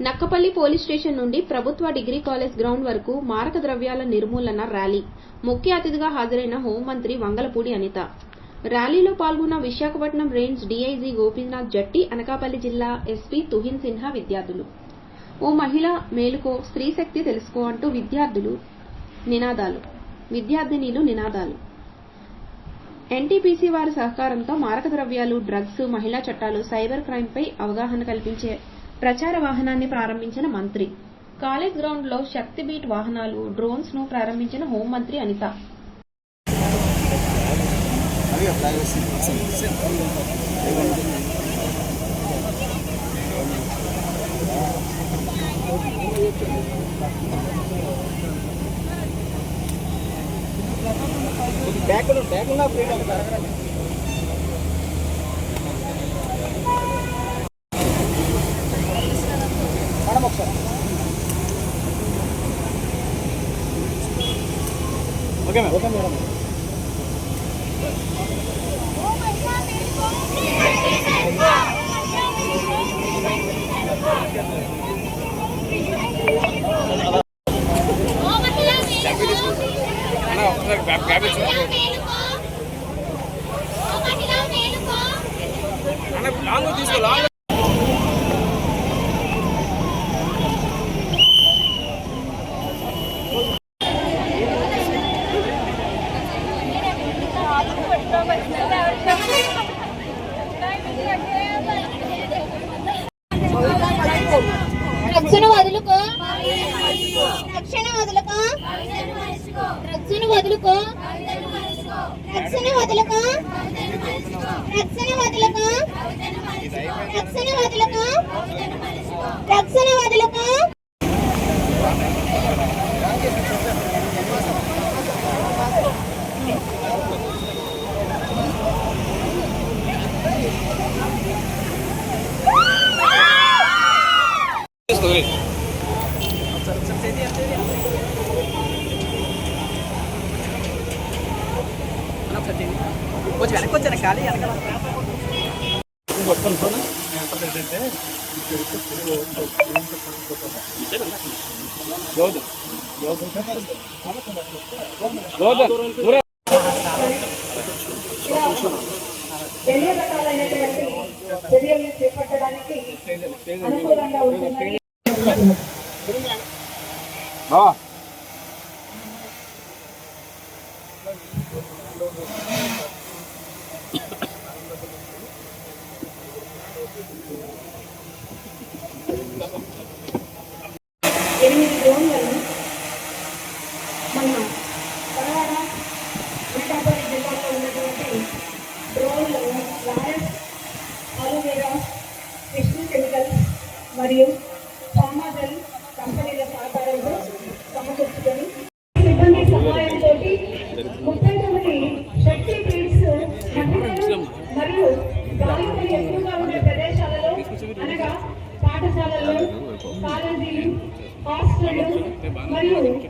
Nakkapalli police station నుండి ప్రభుత్వ degree college ground వరకు మారక ద్రవ్యాల నిర్మూలన ర్యాలీ. ముఖ్య అతిథిగా హాజరైన హోంమంత్రి వంగలపూడి అనిత. ర్యాలీలో పాల్గొన్న విశాఖపట్నం రేంజ్ డీఐజీ గోపీనాథ్ జట్టి అనకాపల్లి జిల్లా ఎస్పీ తుహిన్ సిన్హా విద్యార్థులు. ఓ మహిళ మేలుకో స్త్రీ శక్తి తెలుసుకో అంటూ విద్యార్థులు నినాదాలు. విద్యార్థినీలు నినాదాలు. ఎన్టీపీసీ వారి సహకారంతో మారక ద్రవ్యాలు డ్రగ్స్ మహిళా చట్టాలు సైబర్ క్రైమ్ పై అవగాహన కల్పించే ప్రచార వాహనాన్ని ప్రారంభించిన మంత్రి. కాలేజ్ గ్రౌండ్లో శక్తి బీట్ వాహనాలు డ్రోన్స్ను ప్రారంభించిన హోంమంత్రి అనిత. బ్యాక్ బ్యాక్ మేడం ఒకసారి. Okay madam. Okay madam. Long తీసుకో లాంగ్ వదులుకో. రక్షణ వదులుకో. రక్షణ వదులుకో. రక్షణ వదులుకో. రక్షణ వదులుకో. రక్షణ వదులుకో. రక్షణ వదులుకో. కొంచెం వెనక్కి వచ్చాను ఖాళీ వెనకాల. ఎన్ని రకాలైనటువంటి చర్యలు చేపట్టడానికి అనుకూలంగా ఉంటుంది ఎనిమిది డ్రోన్లను మన తెలంగాణ విశాఖపట్నం జిల్లాలో ఉన్నటువంటి డ్రోన్లను లాయన్స్ అలోవేరా కృష్ణ కెమికల్స్ మరియు మరియు